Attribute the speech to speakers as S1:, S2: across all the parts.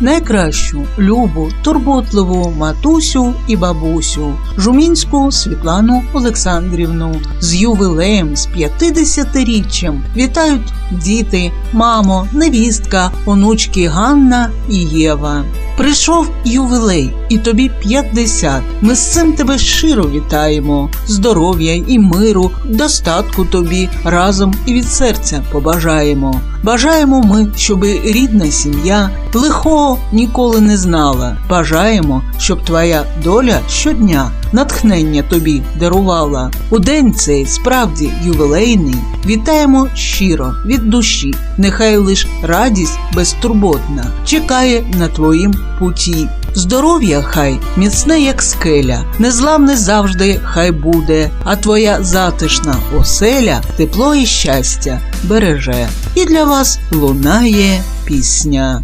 S1: найкращу, любу, турботливу матусю і бабусю, Жумінську Світлану Олександрівну з ювілеєм з 50-річчям вітають діти, мамо, невістка, онучки Ганна і Єва. Прийшов ювілей, і тобі 50. Ми з цим тебе щиро вітаємо. Здоров'я і миру, достатку тобі разом і від серця побажаємо. Бажаємо ми, щоби рідна сім'я лихого ніколи не знала. Бажаємо, щоб твоя доля щодня натхнення тобі дарувала. У день цей справді ювілейний. Вітаємо щиро від душі. Нехай лиш радість безтурботна чекає на твоїм путі. Здоров'я хай міцне, як скеля, незламне завжди хай буде, а твоя затишна оселя тепло і щастя береже. І для вас лунає пісня.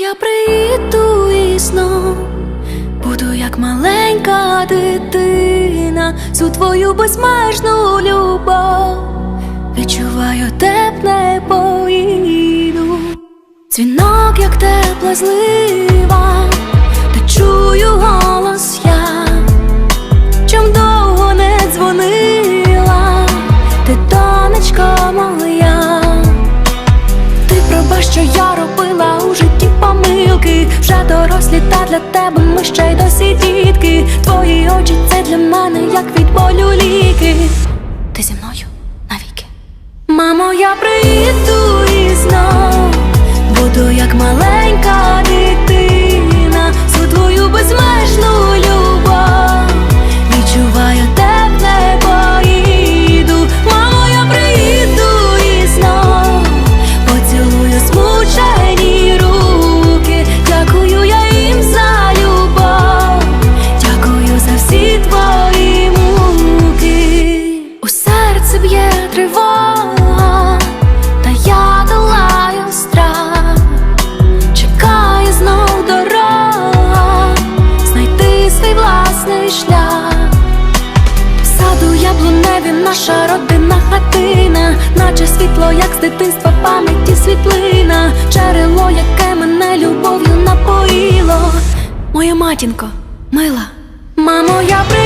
S2: Я приїду і знов. Буду як маленька дитина, всю твою безмежну любов. Відчуваю тепле поїду, дзвінок, як тепла злива, Вже дорослі, та для тебе ми ще й досі дітки. Твої очі це для мене, як від болю ліки. Ти зі мною навіки. Мамо, я приїду і знов буду як маленька яблуневі наша родинна хатина, наче світло, як з дитинства пам'яті світлина, джерело, яке мене любов'ю напоїло. Моя матінко, мила, мамо, я приїду